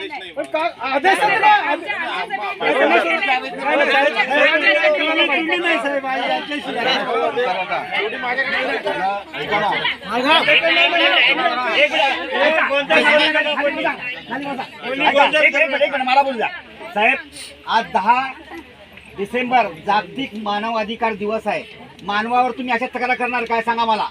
आदेश पण का- नाही साहेब, मला बोलू द्या आज दहा डिसेंबर जागतिक मानव अधिकार दिवस आहे मानवावर तुम्ही अशा तक्रार करणार काय सांगा मला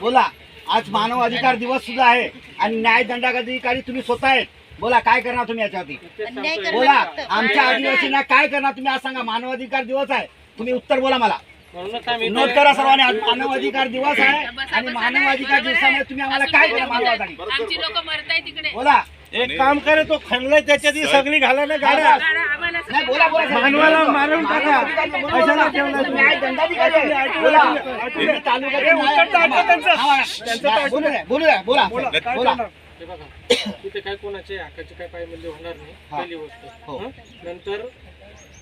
बोला आज मानव अधिकार दिवस सुद्धा आहे आणि न्याय दंडाधिकारी तुम्ही स्वतः आहेत बोला काय करणार तुम्ही याच्यावरती? बोला आमच्या आदिवासींना काय करणार तुम्ही? आज सांगा मानव अधिकार दिवस आहे. तुम्ही उत्तर बोला मला. नोट करा सर्वांनी आज मानव अधिकार दिवस आहे आणि मानव अधिकार दिवसामध्ये तुम्ही आम्हाला काय करा मानव अधिकार आमची लोक मरताय तिकडे. बोला. एक काम करे तो खणलंय त्याच्यात ही सगळी घाला ना गाड्या. गाडा आम्हाला नाही बोला बोला. मानवाला मारून टाका. कशाला ठेवलाय तुम्ही? न्याय दंडाधिकारी आहे. बोला. तुम्ही तालुक्याचे न्याय-. हा, हा, बोलू द्या बोलू द्या बोला. बोला. काय बोला करणार? हे बघा तिथे काय कोणाचे हक्काचे काय पायमल्य होणार नाही. पहिली गोष्ट हो. हं? नंतर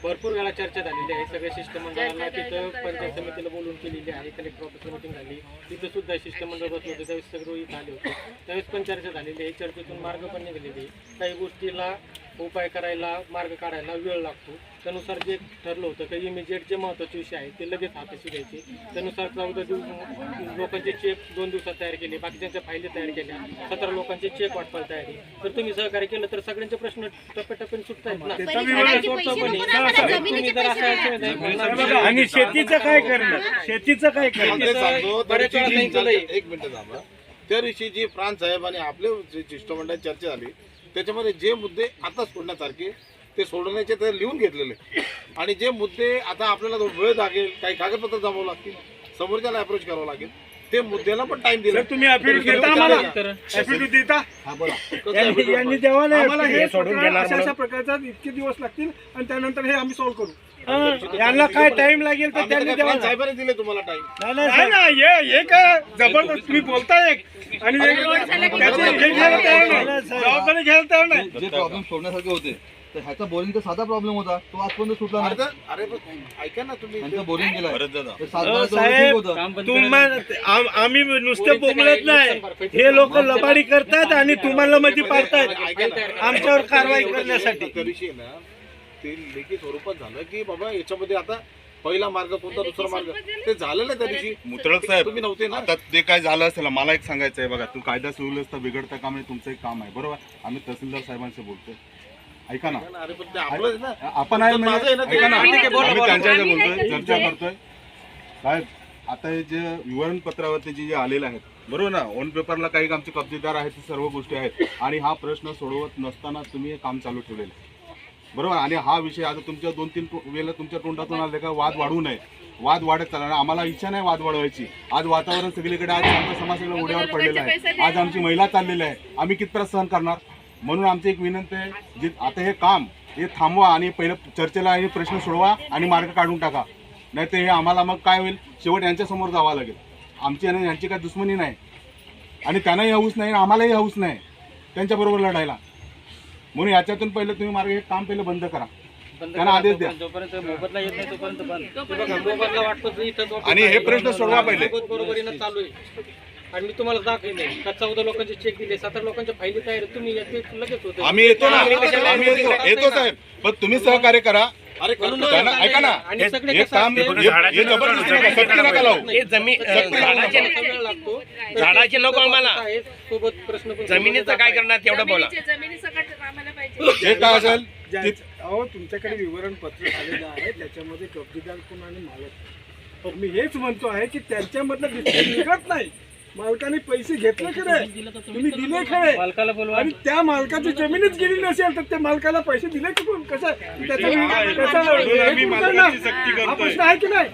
भरपूर वेळा चर्चा झालेली आहे सगळ्या शिष्टमंडळाला तिथं पंचायत समितीला बोलून केलेली आहे कलेक्टर ऑफिसला मिटिंग झाली तिथं सुद्धा शिष्टमंडळ बसलं होते त्यावेळेस सगळं इथं आले होते त्यावेळेस पण चर्चा झालेली आहे चर्चेतून मार्ग पण निघालेले आहे काही गोष्टीला उपाय करायला मार्ग काढायला वेळ लागतो त्यानुसार जे ठरलं होतं काही इमिजिएट जे महत्त्वाचे विषय आहेत ते लगेच हाताशी घ्यायचे. त्यानुसार चौदा दिवस लोकांचे चेक दोन दिवसात तयार केले बाकीच्यांच्या फायली तयार केल्या सतरा लोकांचे चेक वाटपायला तयारी तर तुम्ही सहकार्य केलं तर सगळ्यांचे प्रश्न टप्प्याटप्प्याने सुटत आहेत ना तुम्ही जर असं आणि शेतीचं काय करणार? शेतीचं काय करणार? बऱ्याच वेळा. एक मिनिट थांबा. त्या दिवशी जी प्रांत साहेब आणि आपले जे शिष्टमंडळ चर्चा झाली त्याच्यामध्ये जे मुद्दे आता सोडण्यासारखे ते सोडवण्याचे ते लिहून घेतलेले. आणि जे मुद्दे आता आपल्याला वेळ लागेल काही कागदपत्र जमावं लागतील समोरच्याला अप्रोच करावं लागेल ते मुद्द्याला पण टाइम दिला. तुम्ही अपील देता आम्हाला? अपील देता? हा बोला. यांनी द्यावा नाही हे अशा प्रकारचा इतके दिवस लागतील आणि त्यानंतर हे आम्ही सॉल्व्ह करू. यांना काय टाइम लागेल तर त्यांनी ना. साहेबांनी दिले तुम्हाला टाइम नाही, नाही. ना हे हे काय जबरदस्त तुम्ही बोलताय एक. आणि एक हे जबाबदारी घ्यायला तयार नाही. जे प्रॉब्लेम सोडण्यासारखे होते तर ह्याचा बोरिंगचा साधा प्रॉब्लेम होता. तो आजपर्यंत सुटला नाही. अरे ऐका ना तुम्ही. बोरिंग गेला आम्ही नुसते बोंबलत नाही. हे लोक लबाडी करतात आणि तुम्हाला मध्ये ऐका ना. आमच्यावर कारवाई करण्यासाठी. ते लेखी स्वरूपात झालं की बाबा याच्यामध्ये आता पहिला मार्ग कोणता दुसरा मार्ग? ते झालं ना त्या दिवशी. मुतळक साहेब तुम्ही नव्हते ना? आता ते काय झालं असेल मला एक सांगायचं आहे बघा तू कायदा सुव्यवस्था बिघडता काम आहे तुमचं एक काम आहे बरोबर? आम्ही तहसीलदार साहेबांशी बोलतोय ऐका ना. अरे पण ते आपलंच ना. आपण आहे तुमचं माझं आहे म्हणजे ना. ऐका ना. ठीक आहे, बोला, आम्ही बोला. बोलतोय चर्चा करतोय. साहेब आता हे जे विवरणपत्रावरती जे जे आलेले आहेत बरोबर ना? ऑन पेपरला काही आमचे कब्जेदार आहेत ते सर्व गोष्टी आहेत. आणि हा प्रश्न सोडवत नसताना तुम्ही हे काम चालू ठेवलेलं आहे. बरोबर? आणि हा विषय आता तुमच्या दोन तीन वेळेला तुमच्या तोंडातून आले का वाद वाढू नये. वाद वाढत चालणार आम्हाला इच्छा नाही वाद वाढवायची. आज वातावरण सगळीकडे आज आमचा समाज सगळं उड्यावर पडलेला आहे. आज आमची महिला चाललेली आहे. आम्ही कितपर्यंत सहन करणार? म्हणून आमची एक विनंती आहे जे आता हे काम हे थांबवा आणि पहिलं चर्चेला हे प्रश्न सोडवा आणि मार्ग काढून टाका. नाही तर हे आम्हाला मग काय होईल? शेवट यांच्या समोर जावं लागेल. आमची आणि यांची काय दुश्मनी नाही. आणि त्यांनाही हौस नाही आणि आम्हालाही हौस नाही. त्यांच्याबरोबर लढायला. म्हणून याच्यातून पहिलं तुम्ही मार्ग हे काम पहिलं बंद करा. त्यांना आदेश द्या. जोपर्यंत मोबदला येत नाही तोपर्यंत बंद. मोबदला वाटतो इथं. आणि हे प्रश्न सोडवा पहिले. बरोबरीनं चालू आहे. आणि मी तुम्हाला दाखवले का चौदा लोकांचे चेक दिले सतरा लोकांच्या फायली तयार. तुम्ही येते लगेच होते. आम्ही येतो ना. आम्ही येतो. येतो साहेब. पण तुम्ही सहकार्य करा. अरे ऐका ना. हे काम हे- हे नका नका झाडाचे लोक आम्हाला. जमिनीचं काय करणार तेवढं बोला. काय असेल अहो तुमच्याकडे विवरण पत्र आलेलं आहे. त्याच्यामध्ये कब्जेदार कोण आणि मालक पण मी हेच म्हणतो आहे की त्यांच्यामधलं निघत नाही. मालकाने पैसे घेतले खरे तुम्ही दिले खरे मालकाला बोलवा. आणि त्या मालकाची जमीनच गेली नसेल तर त्या मालकाला पैसे दिले कुठून कसं त्याचा- त्याचा- म्हणून आम्ही मालकाची सक्ती हा करतोय. प्रश्न आहे की नाही?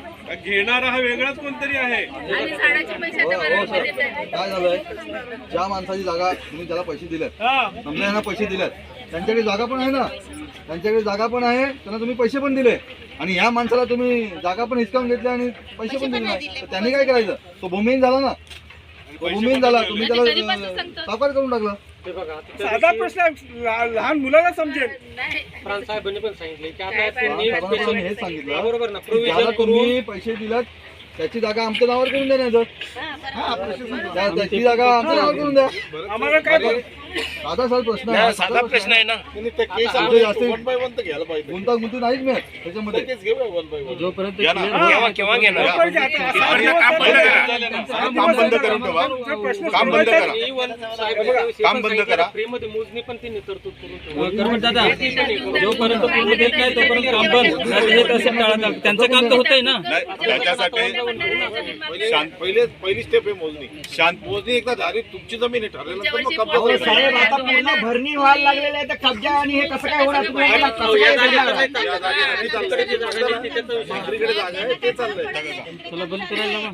घेणारा हा वेगळाच कोणतरी आहे. आणि झाडाचे पैसे हो हो. मला सर देत आहे. काय झालंय? ज्या माणसाची जागा तुम्ही त्याला पैसे दिलेत. हा. समजा यांना पैसे दिलेत. त्यांच्याकडे जागा पण आहे ना. त्यांच्याकडे जागा पण आहे त्यांना तुम्ही पैसे पण दिले. आणि ह्या माणसाला तुम्ही जागा पण हिसकावून घेतली आणि पैसे पण दिले. नाही तर त्यांनी काय करायचं? तो भूमिहीन झाला ना. झाला तुम्ही त्याला सांगतो. साकार करून टाकला. ते बघा आता त्या साधा दिवशी प्रश्न आहे, लहा- लहान मुलाला समजेल. नाही प्रांत साहेबांनी पण सांगितले की आता साहेबांना तुम्ही पण special- हेच सांगितलं. बरोबर ना? की ज्याला प्रोव्हिजन करून तुम्ही पैसे दिलात त्याची जागा आमच्या नावावर करून द्या नाही तर हा, बरोबर. त्या- त्याची जागा आमच्या नावावर करून द्या. आम्हाला काय साधा साधा प्रश्न आहे. साधा प्रश्न आहे ना. गुंतागुंती नाहीच त्याच्यामध्ये. केस घेऊया वन बाय वन घ्या ना. केव्हा घेणार? काम. बंद करा. काम बंद करून ठेवा. तुमचे प्रश्न काम बंद सोडवायचे. करा. वन काम बंद करा. फ्रीमध्ये मोजणी पण त्यांनी तरतूद करून दादा जोपर्यंत पूर्ण देत नाही तोपर्यंत काम बंद. नाही हे कसं टाळा त्यांचं काम तर होतंय ना. त्याच्यासाठी पहिले शांत- पहिले पहिली स्टेप आहे मोजणी. शांत मोजणी एकदा झाली तुमची जमीन आहे ठरल्यानंतर मग अहो कब्जा साहेब आता पूर्ण भरणी व्हायला लागलेले आहे तर कब्जा आणि हे कसं काय होणार तुम्ही कसं काय करणार?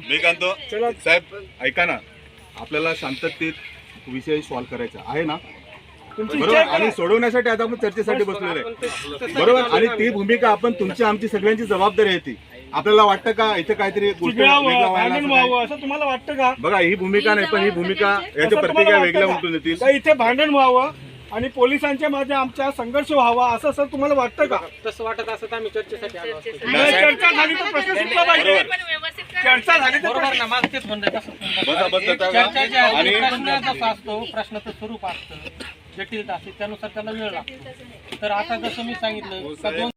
मी कांतो साहेब ऐका ना आपल्याला शांततेत विषय सॉल्व्ह करायचा आहे ना बरोबर आणि सोडवण्यासाठी आता आपण चर्चेसाठी बसलेलो आहे बरोबर आणि ती भूमिका आपण तुमची आमची सगळ्यांची जबाबदारी आहे ती आपल्याला वाटतं का इथे काहीतरी गोष्ट वेगळं व्हायला असं काय? व्हावं असं तुम्हाला वाटतं का बघा ही भूमिका नाही पण ही भूमिका याच्या असं तुम्हाला प्रतिक्रिया वाटतं वेगळ्या का? उमटून येतील का इथे भांडण व्हावं आणि पोलिसांच्या मध्ये आमच्या संघर्ष व्हावा असं सर तुम्हाला वाटतं का तसं वाटत असं तर आम्ही चर्चेसाठी आलो असतो नाही, चर्चा झाली तर प्रश्न सुटला पाहिजे बरोबर. पण व्यवस्थित करा. चर्चा झाली तर बरोबर ना माझं तेच म्हणणं आहे. बसा आणि प्रश्न जसा असतो प्रश्नाचं स्वरूप असतं जटिलता असते त्यानुसार त्याला वेळ लागतो तर आता जसं मी सांगितलं का दोन